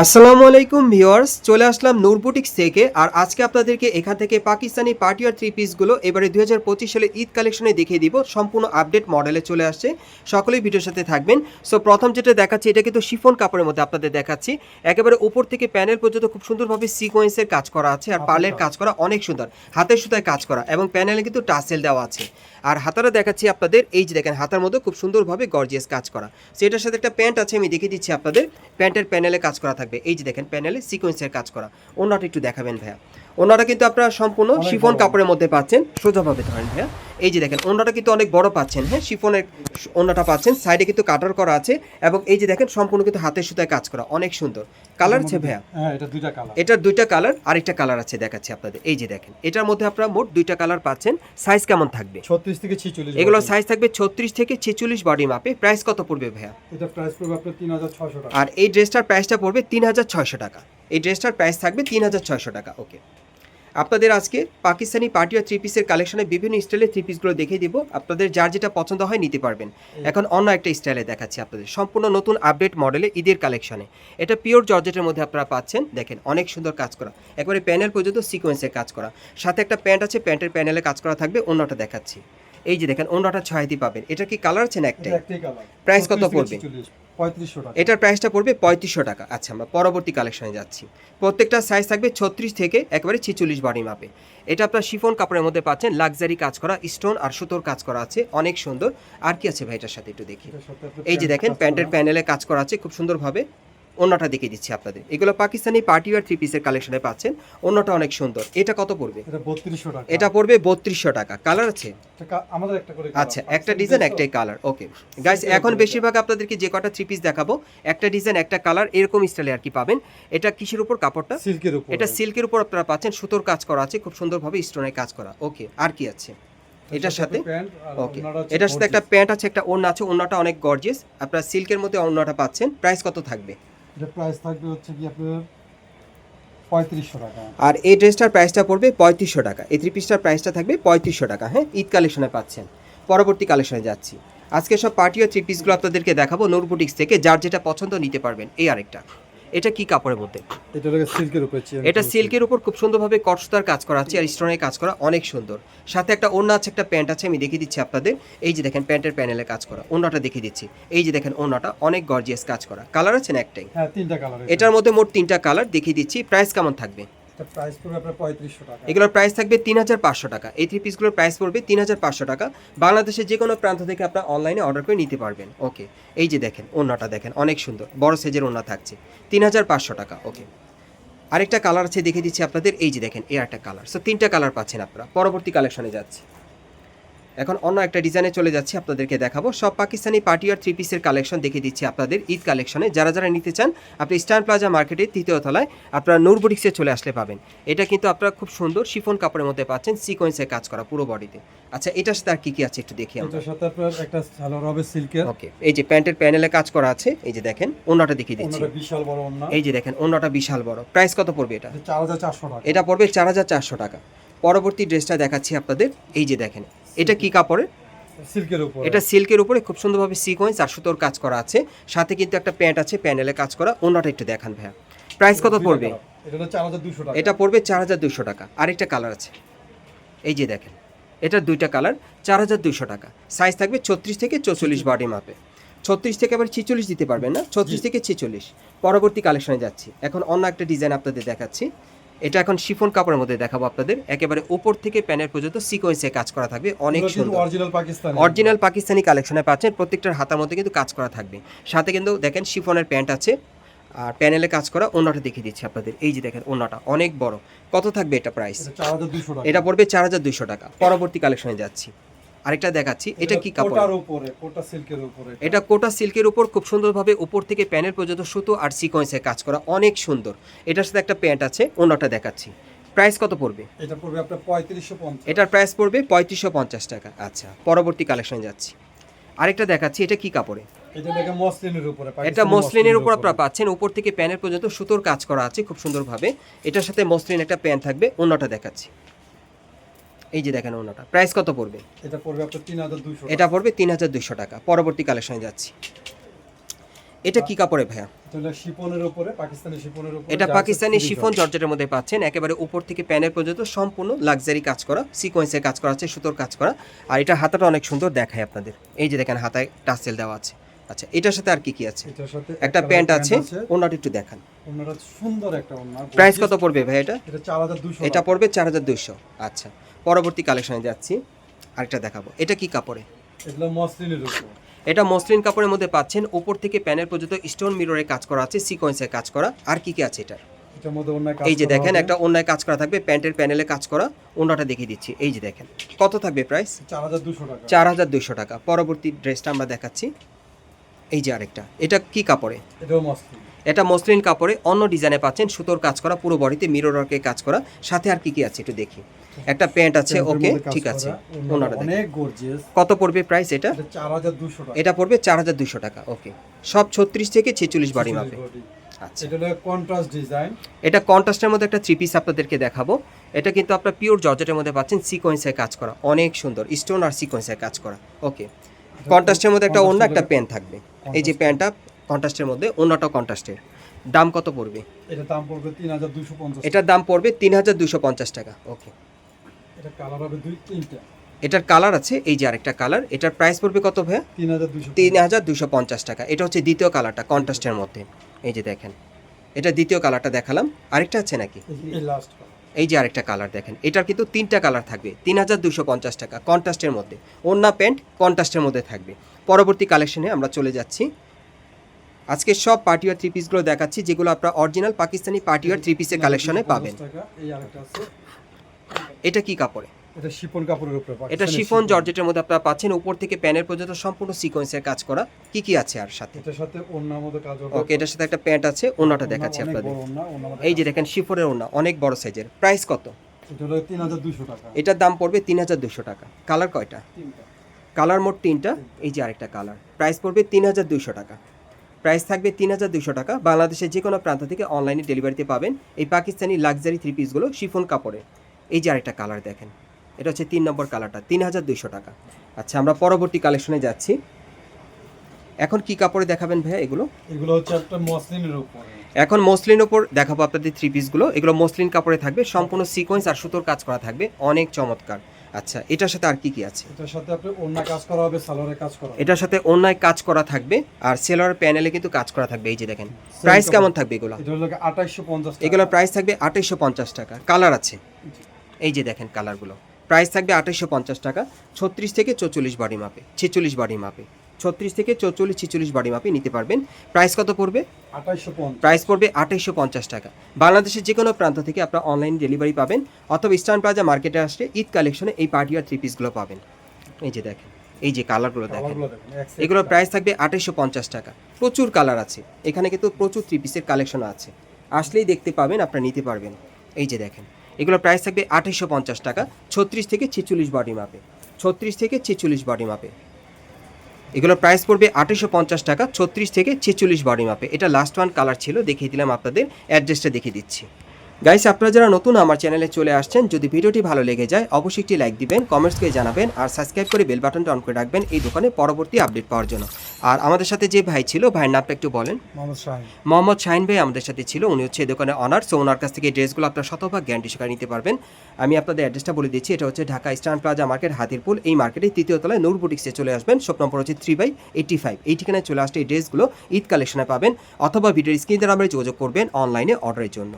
আসসালামু আলাইকুম ভিউয়ার্স, চলে আসলাম নূরবুটিক্স থেকে। আর আজকে আপনাদেরকে এখান থেকে পাকিস্তানি পার্টি আর থ্রি পিসগুলো এবারে দুই হাজার পঁচিশ সালে ঈদ কালেকশনে দেখিয়ে দিব। সম্পূর্ণ আপডেট মডেলে চলে আসছে। সকলেই ভিডিওর সাথে থাকবেন। সো প্রথম যেটা দেখাচ্ছি, এটা কিন্তু শিফন কাপড়ের মধ্যে আপনাদের দেখাচ্ছি। একেবারে উপর থেকে প্যানেল পর্যন্ত খুব সুন্দরভাবে সিকোয়েন্সের কাজ করা আছে আর পার্লের কাজ করা অনেক সুন্দর। হাতের সুতায় কাজ করা এবং প্যানেলে কিন্তু টাসেল দেওয়া আছে। আর হাতারা দেখাচ্ছি আপনাদের, এই যে দেখেন, হাতার মধ্যে খুব সুন্দরভাবে গর্জিয়াস কাজ করা। সেটার সাথে একটা প্যান্ট আছে, আমি দেখিয়ে দিচ্ছি আপনাদের। প্যান্টের প্যানেলে কাজ করা থাকবে। এই যে দেখেন প্যানেলে সিকোয়েন্সের কাজ করা। অন্যটা একটু দেখাবেন ভাইয়া। অন্যটা কিন্তু আপনারা সম্পূর্ণ শিফন কাপড়ের মধ্যে পাচ্ছেন। সোজাভাবে ধরেন ভাইয়া। এই যে দেখেন অন্যটা কিন্তু অনেক বড় পাচ্ছেন হ্যাঁ শিফনের অন্যটা পাচ্ছেন সাইডে কিন্তু কাটার করা আছে এবং এই যে দেখেন সম্পূর্ণ কিন্তু হাতের সুতায় কাজ করা অনেক সুন্দর। কালার আছে ভাইয়া? হ্যাঁ এটা দুইটা কালার এটার দুইটা কালার আরেকটা কালার আছে দেখাচ্ছি আপনাদের। এই যে দেখেন এটার মধ্যে আপনারা মোট দুইটা কালার পাচ্ছেন সাইজ কেমন থাকবে? ছত্রিশ থেকে ছিচল্লিশ এগুলো সাইজ থাকবে ছত্রিশ থেকে ছেচল্লিশ বডি মাপে। প্রাইস কত পড়বে ভাইয়া? এটা প্রাইস পড়বে আপনার তিন হাজার ছশো টাকা। আর এই ড্রেসটার প্রাইসটা পড়বে তিন হাজার ছয়শো টাকা। এই ড্রেসটার প্রাইস থাকবে তিন হাজার ছয়শো টাকা ওকে আপনাদের আজকে পাকিস্তানি পার্টি আর থ্রি পিসের কালেকশনে বিভিন্ন স্টাইলের থ্রি পিসগুলো দেখিয়ে দিব। আপনাদের যার যেটা পছন্দ হয় নিতে পারবেন। এখন অন্য একটা স্টাইলে দেখাচ্ছি আপনাদের। সম্পূর্ণ নতুন আপডেট মডেলে ঈদের কালেকশনে। এটা পিওর জর্জেটের মধ্যে আপনারা পাচ্ছেন। দেখেন অনেক সুন্দর কাজ করা। একবারে প্যানেল পর্যন্ত সিকোয়েন্সের কাজ করা। সাথে একটা প্যান্ট আছে প্যান্টের প্যানেলে কাজ করা থাকবে। অন্যটা দেখাচ্ছি। এই যে দেখেন অন্যটা ছয় ছয়টি পাবেন। এটা কি কালার আছে না একটাই? Price কত পড়বে? পঁয়ত্রিশশো টাকা। এটার প্রাইসটা পড়বে পঁয়ত্রিশশো টাকা। আচ্ছা আমরা পরবর্তী কালেকশনে যাচ্ছি। প্রত্যেকটা সাইজ থাকবে ছত্রিশ থেকে একেবারে ছেচল্লিশ বডি মাপে এটা আপনার শিফন কাপড়ের মধ্যে পাচ্ছেন লাক্সারি কাজ করা স্টোন আর সুতোর কাজ করা আছে অনেক সুন্দর। আর কি আছে ভাই এটার সাথে একটু দেখি। এই যে দেখেন প্যান্টের প্যানেলে কাজ করা আছে খুব সুন্দরভাবে। অন্যটা দেখিয়ে দিচ্ছি আপনাদের। এগুলো পাকিস্তানি পার্টি আর থ্রি পিসের কালেকশনে পাচ্ছেন। অন্যটা অনেক সুন্দর। এটা কত পড়বে? এটা বত্রিশশো টাকা। এটা পড়বে বত্রিশশো টাকা। কালার আছে? আমাদের একটা করে আচ্ছা একটা ডিজাইন একটাই কালার ওকে গাইস এখন বেশিরভাগ আপনাদেরকে যে কটা থ্রি পিস দেখাবো একটা ডিজাইন একটা কালার এরকম স্টাইলে আর কি পাবেন। এটা কিসের উপর? কাপড়টা? সিল্কের উপর। এটা সিল্কের উপর আপনারা পাচ্ছেন। সুতোর কাজ করা আছে খুব সুন্দরভাবে স্টোনের কাজ করা। ওকে আর কি আছে? এটার সাথে ওকে এটার সাথে একটা প্যান্ট আছে একটা ওড়না আছে ওড়নাটা অনেক গর্জিয়াস আপনারা সিল্কের মধ্যে ওড়নাটা পাচ্ছেন। প্রাইস কত থাকবে? আর এই ড্রেসটার প্রাইসটা পড়বে পঁয়ত্রিশশো টাকা। এই থ্রি পিসটার প্রাইসটা থাকবে পঁয়ত্রিশশো টাকা হ্যাঁ? ঈদ কালেকশনে পাচ্ছেন। পরবর্তী কালেকশনে যাচ্ছি। আজকে সব পার্টি ও থ্রি পিসগুলো আপনাদেরকে দেখাবো নোটবুটিক্স থেকে, যার যেটা পছন্দ নিতে পারবেন। এই আরেকটা। এটা কি কাপড়ের মধ্যে? এটা সিল্কের উপর খুব এটা সিল্কের উপর খুব সুন্দরভাবে কটসুতার কাজ করা আছে আর স্টোনের কাজ করা অনেক সুন্দর। সাথে একটা ওড়না আছে একটা প্যান্ট আছে আমি দেখিয়ে দিচ্ছি আপনাদের। এই যে দেখেন প্যান্টের প্যানেলে কাজ করা। ওড়নাটা দেখিয়ে দিচ্ছি। এই যে দেখেন ওড়নাটা অনেক গর্জিয়াস কাজ করা। কালার আছে না একটাই? হ্যাঁ তিনটা কালার এটার মধ্যে মোট তিনটা কালার দেখিয়ে দিচ্ছি। প্রাইস কেমন থাকবে? এগুলোর প্রাইস থাকবে তিন হাজার পাঁচশো টাকা। এই থ্রি পিসগুলোর প্রাইস পড়বে তিন হাজার পাঁচশো টাকা। বাংলাদেশের যে কোনো প্রান্ত থেকে আপনার অনলাইনে অর্ডার করে নিতে পারবেন। ওকে এই যে দেখেন, ওড়নাটা দেখেন, অনেক সুন্দর। বড় সাইজের ওড়না থাকছে। তিন হাজার পাঁচশো টাকা ওকে আরেকটা কালার আছে দেখে দিচ্ছি আপনাদের। এই যে দেখেন এর একটা কালার সো তিনটা কালার পাচ্ছেন আপনারা। পরবর্তী কালেকশনে যাচ্ছে। এখন অন্য একটা ডিজাইনে চলে যাচ্ছি আপনাদেরকে দেখাবো। সব পাকিস্তানি পার্টি আর থ্রি পিসের কালেকশন দেখে দিচ্ছি আপনাদের ঈদ কালেকশনে যারা যারা নিতে চান আপনি স্টার প্লাজা মার্কেটের তৃতীয় তলায় আপনারা নূর বুটিক্সে চলে আসলে পাবেন। এটা কিন্তু আপনারা খুব সুন্দর শিফন কাপড়ের মধ্যে পাচ্ছেন সিকোয়েন্সে কাজ করা পুরো বডিতে আচ্ছা এটার সাথে আর কি কি আছে একটু দেখি আমরা। সাথে আপনার একটা সালোয়ার হবে সিল্কের ওকে এই যে প্যান্টের প্যানেলে কাজ করা আছে এই যে দেখেন অন্যটা দেখিয়ে দিচ্ছি। বিশাল বড় এই যে দেখেন অন্যটা বিশাল বড়। প্রাইস কত পড়বে এটা? চার হাজার চারশো টাকা। এটা পড়বে চার হাজার চারশো টাকা। পরবর্তী ড্রেসটা দেখাচ্ছি আপনাদের। এই যে দেখেন এটা কি কাপড়ের? সিল্কের উপর। এটা সিল্কের উপরে খুব সুন্দরভাবে সিকোয়েন্স আর সুতোর কাজ করা আছে। সাথে কিন্তু একটা প্যান্ট আছে প্যানেলে কাজ করা। অন্যটা একটু দেখান ভাইয়া। প্রাইস কত পড়বে? এটা এটা পড়বে চার হাজার দুশো টাকা। আরেকটা কালার আছে। এই যে দেখেন এটার দুইটা কালার চার হাজার দুশো টাকা। সাইজ থাকবে ছত্রিশ থেকে চৌচল্লিশ বডি মাপে ছত্রিশ থেকে আবার ছিচল্লিশ দিতে পারবেন না? ছত্রিশ থেকে ছিচল্লিশ। পরবর্তী কালেকশনে যাচ্ছি। এখন অন্য একটা ডিজাইন আপনাদের দেখাচ্ছি। এটা এখন শিফন কাপড়ের মধ্যে দেখাবো আপনাদের। একেবারে উপর থেকে প্যানের পর্যন্ত সিকোয়েন্সে কাজ করা থাকবে। অনেক সুন্দর। অরিজিনাল পাকিস্তানি। অরিজিনাল পাকিস্তানি কালেকশনে পাচ্ছেন। প্রত্যেকটার হাতার মধ্যে কিন্তু কাজ করা থাকবে। সাথে কিন্তু দেখেন শিফনের প্যান্ট আছে। আর প্যানেলে কাজ করা অন্যটা দেখিয়ে দিচ্ছি আপনাদের। এই যে দেখেন অন্যটা অনেক বড়। কত থাকবে এটা প্রাইস এটা পড়বে চার হাজার দুইশো টাকা। পরবর্তী কালেকশনে যাচ্ছি। আরেকটা দেখাচ্ছি এটা কি কাপড়? উপরে কোটা সিল্কের উপরে। এটা কোটা সিল্কের উপর খুব সুন্দরভাবে উপর থেকে প্যানেল পর্যন্ত সুতো আর সিকোয়েন্সে কাজ করা অনেক সুন্দর। এটার সাথে একটা প্যান্ট আছে ওনাটা দেখাচ্ছি। প্রাইস কত পড়বে? এটা পড়বে আপনার পঁয়ত্রিশশো পঞ্চাশ। এটার প্রাইস পড়বে পঁয়ত্রিশশো পঞ্চাশ টাকা আচ্ছা পরবর্তী কালেকশনে যাচ্ছি। আরেকটা দেখাচ্ছি এটা কি কাপড়ে? এটা দেখে মসলিনের উপরে এটা পাকিস্তানি মসলিনের উপর আপনারা পাচ্ছেন উপর থেকে প্যানের পর্যন্ত সুতোর কাজ করা আছে খুব সুন্দরভাবে। এটার সাথে মসলিন একটা প্যান থাকবে অন্যটা দেখাচ্ছি। এই যে দেখেন অন্যটা প্রাইস কত পড়বে? এটা পড়বে আপনার তিন হাজার দুশো এটা পড়বে তিন হাজার দুশো টাকা। পরবর্তী কালেকশনে যাচ্ছি। এটা কি কাপড়ে ভাইয়া? শিপনের উপরে পাকিস্তানি শিপনের উপরে। এটা পাকিস্তানি শিফন। জর্জেটের মধ্যে পাচ্ছেন। একেবারে উপর থেকে প্যানের পর্যন্ত সম্পূর্ণ লাক্সারি কাজ করা সিকোয়েন্সের কাজ করা আছে সুতোর কাজ করা। আর এটা হাতাটা অনেক সুন্দর দেখায় আপনাদের। এই যে দেখেন হাতায় টাসেল দেওয়া আছে। আচ্ছা এটার সাথে আর কি কি আছে? এটার সাথে একটা প্যান্ট আছে ওনাটা একটু দেখান। ওনাটা সুন্দর একটা ওনা। প্রাইস কত পড়বে ভাই এটা? এটা 4200 এটা পড়বে চার হাজার দুইশো। আচ্ছা। পরবর্তী কালেকশনে যাচ্ছি। আরেকটা দেখাবো। এটা কি কাপড়ে? এটা মসলিন কাপড়ের মধ্যে পাচ্ছেন উপর থেকে প্যানের পর্যন্ত স্টোন মিররের কাজ করা আছে সিকোয়েন্সের কাজ করা। আর কি কি আছে এটা এটার এই যে দেখেন একটা অন্যায় কাজ করা থাকবে প্যান্টের প্যানেলে কাজ করা। অন্যটা দেখিয়ে দিচ্ছি। এই যে দেখেন কত থাকবে প্রাইস 4200 টাকা। চার হাজার দুইশো টাকা। পরবর্তী ড্রেসটা আমরা দেখাচ্ছি। এই যে আরেকটা এটা কি কাপড়ে? এটা মসলিন কাপড়ে অন্য ডিজাইনে পাচ্ছেন সুতোর কাজ করা পুরো বডিতে মিরর ওয়ার্কের কাজ করা। সাথে আর কি কি আছে একটু দেখি। একটা প্যান্ট আছে ওকে ঠিক আছে। কত পড়বে প্রাইস এটা? এটা 4200 টাকা। এটা পড়বে চার হাজার দুশো টাকা ওকে সব ছত্রিশ থেকে ছেচল্লিশ বাড়ি মাপে। আচ্ছা। এটা কন্ট্রাস্ট ডিজাইন এটা কন্ট্রাস্টের মধ্যে একটা থ্রি পিস আপনাদেরকে দেখাবো। এটা কিন্তু আপনার পিওর জর্জেটের মধ্যে পাচ্ছেন সিকোয়েন্সের কাজ করা। অনেক সুন্দর স্টোন আর সিকোয়েন্সের কাজ করা ওকে কন্ট্রাস্টের মধ্যে একটা অন্য একটা প্যান্ট থাকবে। এই যে প্যান্টটা কন্ট্রাস্টের মধ্যে অন্যটাও কন্ট্রাস্টের দাম কত পড়বে? এটা দাম পড়বে 3250 এটার দাম পড়বে তিন হাজার দুশো পঞ্চাশ টাকা ওকে এটা কালার হবে দুই তিনটা। এটার কালার আছে এই যে আরেকটা কালার এটার প্রাইস পড়বে কত ভাইয়া? 3200 তিন হাজার দুশো পঞ্চাশ টাকা এটা হচ্ছে দ্বিতীয় কালারটা কন্ট্রাস্টের মধ্যে। এই যে দেখেন এটা দ্বিতীয় কালারটা দেখালাম। আরেকটা আছে নাকি? এই যে আরেকটা কালার দেখেন এটার কিন্তু তিনটা কালার থাকবে তিন হাজার দুশো পঞ্চাশ টাকা কন্ট্রাস্টের মধ্যে। অন্য প্যান্ট কন্ট্রাস্টের মধ্যে থাকবে। পরবর্তী কালেকশনে আমরা চলে যাচ্ছি। আজকে সব পার্টিওয়ার থ্রি পিসগুলো দেখাচ্ছি যেগুলো আপনারা অরিজিনাল পাকিস্তানি পার্টিওয়ার থ্রি পিসের কালেকশনে পাবেন। এটা কি কাপড়ে? এটা শিপন কাপড়ের উপরে এটা শিফন জর্জেটের মধ্যে আপনারা পাচ্ছেন উপর থেকে প্যানের পর্যন্ত সম্পূর্ণ সিকোয়েন্সের কাজ করা। কি কি আছে আর সাথে? এটার সাথে ওন্নার মধ্যে কাজ ওকে এটার সাথে একটা প্যান্ট আছে ওনাটা দেখাচ্ছি আপনাদের। ওন্না, এই যে দেখেন শিফনের ওনা অনেক বড় সাইজের প্রাইস কত? এটা হলো 3200 টাকা। এটার দাম পড়বে তিন হাজার দুশো টাকা। কালার কয়টা? কালার মোট তিনটা এই যে আরেকটা কালার প্রাইস পড়বে তিন হাজার দুশো টাকা। প্রাইস থাকবে তিন হাজার দুশো টাকা। বাংলাদেশের যে কোনো প্রান্ত থেকে অনলাইনে ডেলিভারিতে পাবেন এই পাকিস্তানি লাক্সারি থ্রি পিসগুলো শিফন কাপড়ে এই যে আরেকটা কালার দেখেন। এটা হচ্ছে তিন নম্বর কালারটা তিন হাজার দুশো টাকা। আচ্ছা আমরা পরবর্তী কালেকশনে যাচ্ছি। এখন কি কাপড়ে দেখাবেন ভাইয়া এগুলো? এগুলো হচ্ছে একটা মসলিনের উপরে। এখন মসলিন ওপর দেখাবো আপনাদের থ্রি পিসগুলো এগুলো মসলিন কাপড়ে থাকবে সম্পূর্ণ সিকোয়েন্স আর সুতোর কাজ করা থাকবে অনেক চমৎকার। আচ্ছা এটার সাথে আর কি কি আছে? এটার সাথে আপনি ওন্না কাজ করা হবে সালোয়ারে কাজ করা এটার সাথে অন্যায় কাজ করা থাকবে আর সেলার প্যানেলে কিন্তু কাজ করা থাকবে এই যে দেখেন। প্রাইস কেমন থাকবে এগুলো? এটা হলো 2850 টাকা। এগুলোর প্রাইস থাকবে আঠাইশশো পঞ্চাশ টাকা। কালার আছে? এই যে দেখেন কালারগুলো প্রাইস থাকবে আঠাইশশো পঞ্চাশ টাকা ছত্রিশ থেকে চৌচল্লিশ বাড়ি মাপে ছেচল্লিশ বাড়ি মাপে ছত্রিশ থেকে চৌচল্লিশ ছেচল্লিশ বাড়ি মাপে নিতে পারবেন। প্রাইস কত পড়বে? 2850 প্রাইস পড়বে আঠাইশশো পঞ্চাশ টাকা। বাংলাদেশের যে কোনো প্রান্ত থেকে আপনারা অনলাইন ডেলিভারি পাবেন অথবা ইস্টার্ন প্লাজা মার্কেটে আসলে ঈদ কালেকশনে এই পার্টি আর থ্রি পিসগুলো পাবেন। এই যে দেখেন এই যে কালারগুলো দেখেন। এগুলোর প্রাইস থাকবে আঠাইশশো পঞ্চাশ টাকা। প্রচুর কালার আছে এখানে কিন্তু প্রচুর থ্রি পিসের কালেকশন আছে। আসলেই দেখতে পাবেন আপনারা নিতে পারবেন। এই যে দেখেন এগুলোর প্রাইস থাকবে আঠেরোশো পঞ্চাশ টাকা, ছত্রিশ থেকে ছেচল্লিশ বডি মাপে ছত্রিশ থেকে ছেচল্লিশ বডি মাপে এগুলোর প্রাইস পড়বে আঠেরোশো পঞ্চাশ টাকা, ছত্রিশ থেকে ছেচল্লিশ বডি মাপে এটা লাস্ট ওয়ান কালার ছিল, দেখিয়ে দিলাম আপনাদের অ্যাড্রেসটা দেখিয়ে দিচ্ছি। গাইস আপনারা যারা নতুন আমার চ্যানেলে চলে আসছেন যদি ভিডিওটি ভালো লেগে যায় অবশ্যই একটি লাইক দিবেন কমেন্টস করে জানাবেন আর সাবস্ক্রাইব করে বেল বাটনটা অন করে রাখবেন এই দোকানে পরবর্তী আপডেট পাওয়ার জন্য। আর আমাদের সাথে যে ভাই ছিল ভাইয়ের নামটা একটু বলেন। মোহাম্মদ শাহিন। মোহাম্মদ শাহিন ভাই আমাদের সাথে ছিল উনি হচ্ছে এই দোকানে অনার সো ওনার কাছ থেকে ড্রেসগুলো আপনার শতভাগ গ্যারান্টি সহকারে নিতে পারবেন। আমি আপনাদের অ্যাড্রেসটা বলে দিচ্ছি এটা হচ্ছে Dhaka eastern plaza market Hatirpool এই মার্কেটে তৃতীয় তলায় নূর বুটিক্সে চলে আসবেন শপ নম্বর হচ্ছে থ্রি বাই এইটি ফাইভ এই ঠিকানায় চলে আসতে এই ড্রেসগুলো ঈদ কালেকশনে পাবেন অথবা ভিডিওর স্ক্রিন নাম্বারে যোগাযোগ করবেন অনলাইনে অর্ডারের জন্য।